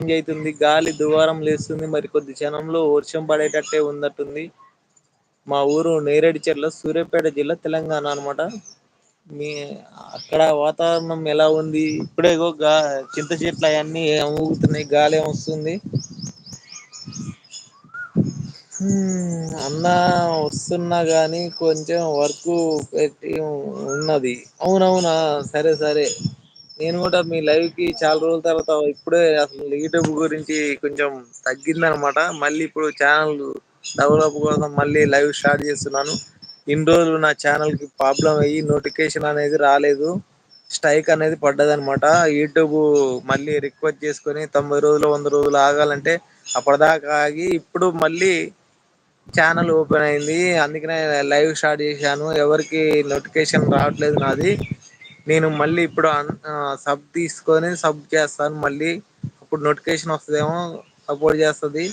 Change అవుతుంది గాలి దువారం లేస్తుంది మరి కొద్ది క్షణంలో వర్షం పడేటట్టే ఉన్నట్టుంది మా ఊరు నేరేడిచెర్ల సూర్యాపేట జిల్లా తెలంగాణ అనమాట మీ అక్కడ వాతావరణం ఎలా ఉంది? ఇప్పుడేగో గా చింత చెట్లు అవన్నీ ఊగుతున్నాయి గాలి వస్తుంది. అన్న వస్తున్నా కానీ కొంచెం వర్క్ పెట్టి ఉన్నది. అవునవునా సరే సరే. నేను కూడా మీ లైవ్కి చాలా రోజుల తర్వాత ఇప్పుడే అసలు యూట్యూబ్ గురించి కొంచెం తగ్గింది అనమాట మళ్ళీ ఇప్పుడు ఛానల్ డెవలప్ కోసం మళ్ళీ లైవ్ స్టార్ట్ చేస్తున్నాను. ఇన్ని రోజులు నా ఛానల్కి ప్రాబ్లం అయ్యి నోటిఫికేషన్ అనేది రాలేదు. స్ట్రైక్ అనేది పడ్డది అనమాట యూట్యూబ్ మళ్ళీ రిక్వెస్ట్ చేసుకుని తొంభై రోజులు వంద రోజులు ఆగాలంటే అప్పటిదాకా ఆగి ఇప్పుడు మళ్ళీ ఛానల్ ఓపెన్ అయింది. అందుకనే లైవ్ స్టార్ట్ చేశాను. ఎవరికి నోటిఫికేషన్ రావట్లేదు నాది. నేను మళ్ళీ ఇప్పుడు సబ్ తీసుకొని సబ్ చేస్తాను. మళ్ళీ అప్పుడు నోటిఫికేషన్ వస్తుందేమో సపోర్ట్ చేస్తుంది.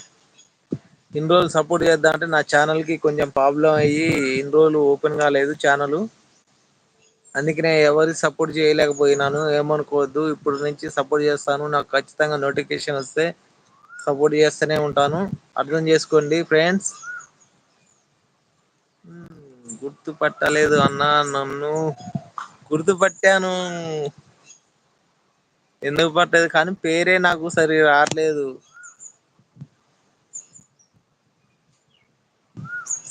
ఇన్ని రోజులు సపోర్ట్ చేద్దాం అంటే నా ఛానల్కి కొంచెం ప్రాబ్లం అయ్యి ఇన్ని రోజులు ఓపెన్ కాలేదు ఛానల్ అందుకనే ఎవరి సపోర్ట్ చేయలేకపోయినాను. ఏమనుకోవద్దు. ఇప్పుడు నుంచి సపోర్ట్ చేస్తాను. నాకు ఖచ్చితంగా నోటిఫికేషన్ వస్తే సపోర్ట్ చేస్తూనే ఉంటాను. అర్థం చేసుకోండి ఫ్రెండ్స్ గుర్తుపట్టలేదు అన్నా నన్ను. గుర్తుపట్టాను ఎందుకు పట్టలేదు కానీ పేరే నాకు సరి రావట్లేదు.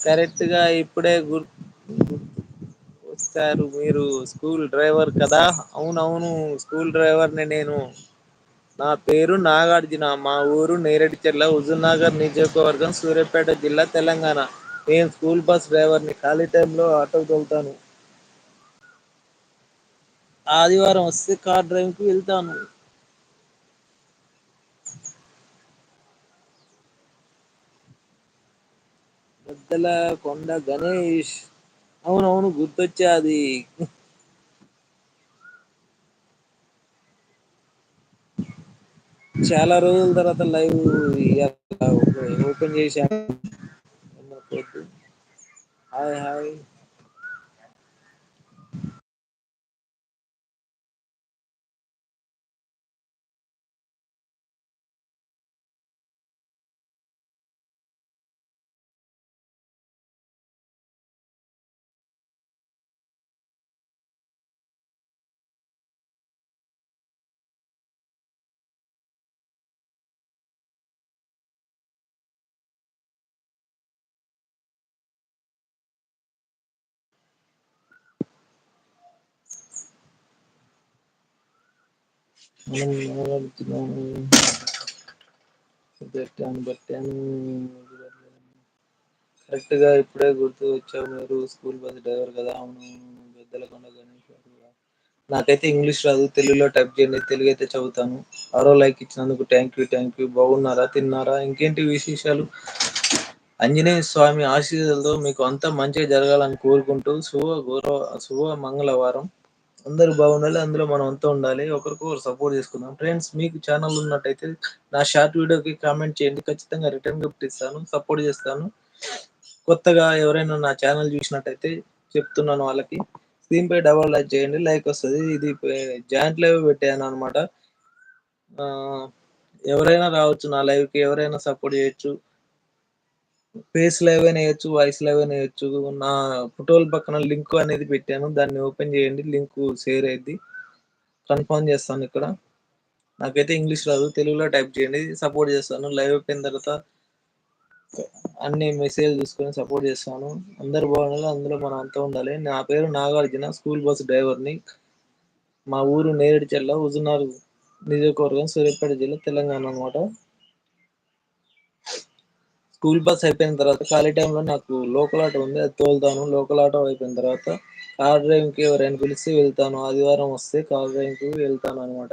కరెక్ట్గా ఇప్పుడే గుర్ వచ్చారు మీరు స్కూల్ డ్రైవర్ కదా? అవునవును స్కూల్ డ్రైవర్ని నేను. నా పేరు నాగార్జున. మా ఊరు నేరడిచెర్ల హుజుర్ నియోజకవర్గం సూర్యాపేట జిల్లా తెలంగాణ. నేను స్కూల్ బస్ డ్రైవర్ని ఖాళీ టైంలో లో ఆటో తోలుతాను ఆదివారం వస్తే కార్ డ్రైవ్కి వెళ్తాను. పెద్దల కొండ గణేష్. అవునవును గుర్తొచ్చాది. చాలా రోజుల తర్వాత లైవ్ ఓపెన్ చేశాను. Hi hi. పెట్టాను పెట్టాను కరెక్ట్గా ఇప్పుడే గుర్తు వచ్చావు మీరు స్కూల్ బస్ డ్రైవర్ కదా అవును పెద్దల నాకైతే ఇంగ్లీష్ రాదు తెలుగులో టైప్ చేయండి తెలుగు అయితే చదువుతాను. ఆరో లైక్ ఇచ్చినందుకు థ్యాంక్ యూ థ్యాంక్ యూ బాగున్నారా తిన్నారా? ఇంకేంటి విశేషాలు? ఆంజనేయ స్వామి ఆశీస్సులతో మీకు అంతా మంచిగా జరగాలని కోరుకుంటూ శుభ గౌరవ శుభ మంగళవారం. అందరు బాగుండాలి అందులో మనం అంతా ఉండాలి. ఒకరికొకరు సపోర్ట్ చేసుకుందాం. ఫ్రెండ్స్ మీకు ఛానల్ ఉన్నట్టయితే నా షార్ట్ వీడియోకి కామెంట్ చేయండి. ఖచ్చితంగా రిటర్న్ గిఫ్ట్ ఇస్తాను సపోర్ట్ చేస్తాను. కొత్తగా ఎవరైనా నా ఛానల్ చూసినట్టయితే చెప్తున్నాను వాళ్ళకి. స్క్రీన్ పై డబల్ లైక్ చేయండి. లైక్ వస్తుంది. ఇది జాయింట్ లైవ్ పెట్టాను అనమాట ఆ ఎవరైనా రావచ్చు నా లైవ్కి ఎవరైనా సపోర్ట్ చేయొచ్చు. ఫేస్ లైవ్ అయినా వేయొచ్చు వాయిస్ లైవ్ అయినా నా ఫోటోల పక్కన లింక్ అనేది పెట్టాను. దాన్ని ఓపెన్ చేయండి. లింక్ షేర్ అయింది కన్ఫర్మ్ చేస్తాను ఇక్కడ. నాకైతే ఇంగ్లీష్ రాదు. తెలుగులో టైప్ చేయండి. సపోర్ట్ చేస్తాను. లైవ్ అయిపోయిన తర్వాత అన్ని మెసేజ్ చూసుకొని సపోర్ట్ చేస్తాను. అందరు బాగుండాలి. అందులో మనం అంతా ఉండాలి. నా పేరు నాగార్జున. స్కూల్ బస్ డ్రైవర్ని. మా ఊరు నేరేడుచల్ల ఉజునార్ నియోజకవర్గం సూర్యాపేట జిల్లా తెలంగాణ అనమాట స్కూల్ బస్ అయిపోయిన తర్వాత ఖాళీ టైంలో నాకు లోకల్ ఆటో ఉంది అది తోలుతాను. లోకల్ ఆటో అయిపోయిన తర్వాత కార్ డ్రైవింగ్కి ఎవరైనా పిలిస్తే వెళ్తాను. ఆదివారం వస్తే కార్ డ్రైవింగ్కి వెళ్తాను అనమాట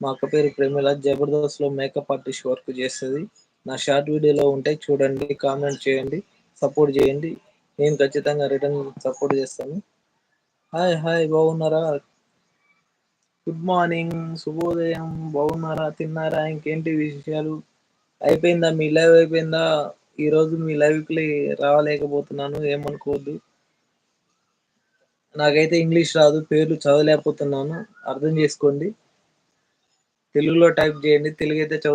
మా అక్క పేరు ప్రేమిల జబర్దస్త్లో మేకప్ ఆర్టిస్ట్ వర్క్ చేస్తుంది. నా షార్ట్ వీడియోలో ఉంటే చూడండి కామెంట్ చేయండి సపోర్ట్ చేయండి. నేను ఖచ్చితంగా రిటర్న్ సపోర్ట్ చేస్తాను. హాయ్ హాయ్ బాగున్నారా? గుడ్ మార్నింగ్ శుభోదయం బాగున్నారా తిన్నారా? ఇంకేంటి విషయాలు అయిపోయిందా? మీ లైవ్ అయిపోయిందా? ఈ రోజు మీ లైవ్కి రావలేకపోతున్నాను ఏమనుకోవద్దు. నాకైతే ఇంగ్లీష్ రాదు పేర్లు చదవలేకపోతున్నాను. అర్థం చేసుకోండి. తెలుగులో టైప్ చేయండి తెలుగైతే చదువు